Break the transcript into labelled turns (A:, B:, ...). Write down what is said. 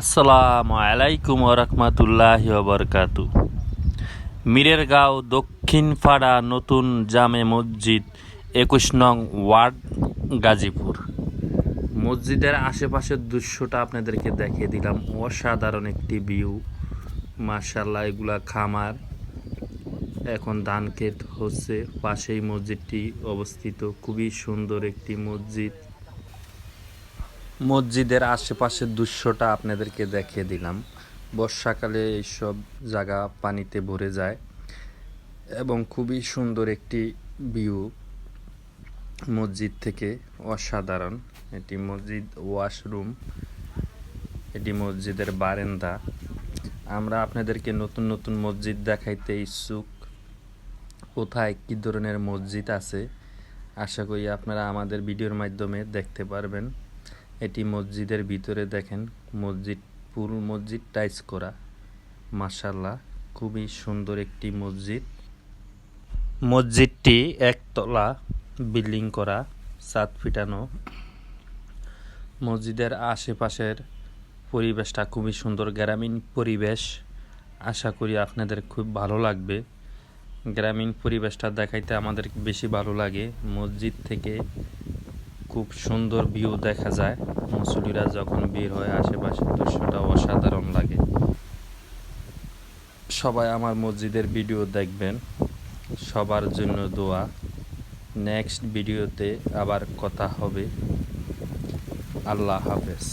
A: আসসালামু আলাইকুম রহমতুল্লাহ বরকাতু মীরের গাঁও দক্ষিণ পাড়া নতুন জামে মসজিদ একুশ নং ওয়ার্ড, গাজীপুর। মসজিদের আশেপাশের দৃশ্যটা আপনাদেরকে দেখিয়ে দিলাম। অসাধারণ একটি ভিউ। মার্শাল্লাহ এগুলা খামার। এখন ধান ক্ষেত হচ্ছে। পাশেই মসজিদটি অবস্থিত। খুবই সুন্দর একটি মসজিদ। মসজিদের আশেপাশের দৃশ্যটা আপনাদেরকে দেখিয়ে দিলাম। বর্ষাকালে এইসব জায়গা পানিতে ভরে যায় এবং খুবই সুন্দর একটি ভিউ মসজিদ থেকে। অসাধারণ। এটি মসজিদ ওয়াশরুম এটি মসজিদের বারেন্দা। আমরা আপনাদেরকে নতুন নতুন মসজিদ দেখাইতে ইচ্ছুক। কোথায় কী ধরনের মসজিদ আছে? আশা করি আপনারা আমাদের ভিডিওর মাধ্যমে দেখতে পারবেন। এটি মসজিদের ভিতরে দেখেন, মসজিদ পুরো মসজিদ টাইস করা। মাশাল্লাহ খুবই সুন্দর একটি মসজিদ। মসজিদটি একতলা বিল্ডিং করা সাত ফিটানো। মসজিদের আশেপাশের পরিবেশটা খুবই সুন্দর, গ্রামীণ পরিবেশ। আশা করি আপনাদের খুব ভালো লাগবে। গ্রামীণ পরিবেশটা দেখাইতে আমাদের বেশি ভালো লাগে। মসজিদ থেকে খুব সুন্দর ভিউ দেখা যায়। মুসলিরা যখন বের হয় আশেপাশে দৃশ্যটা অসাধারণ লাগে। সবাই আমার মসজিদের ভিডিও দেখবেন। সবার জন্য দোয়া। নেক্সট ভিডিওতে আবার কথা হবে। আল্লাহ হাফেজ।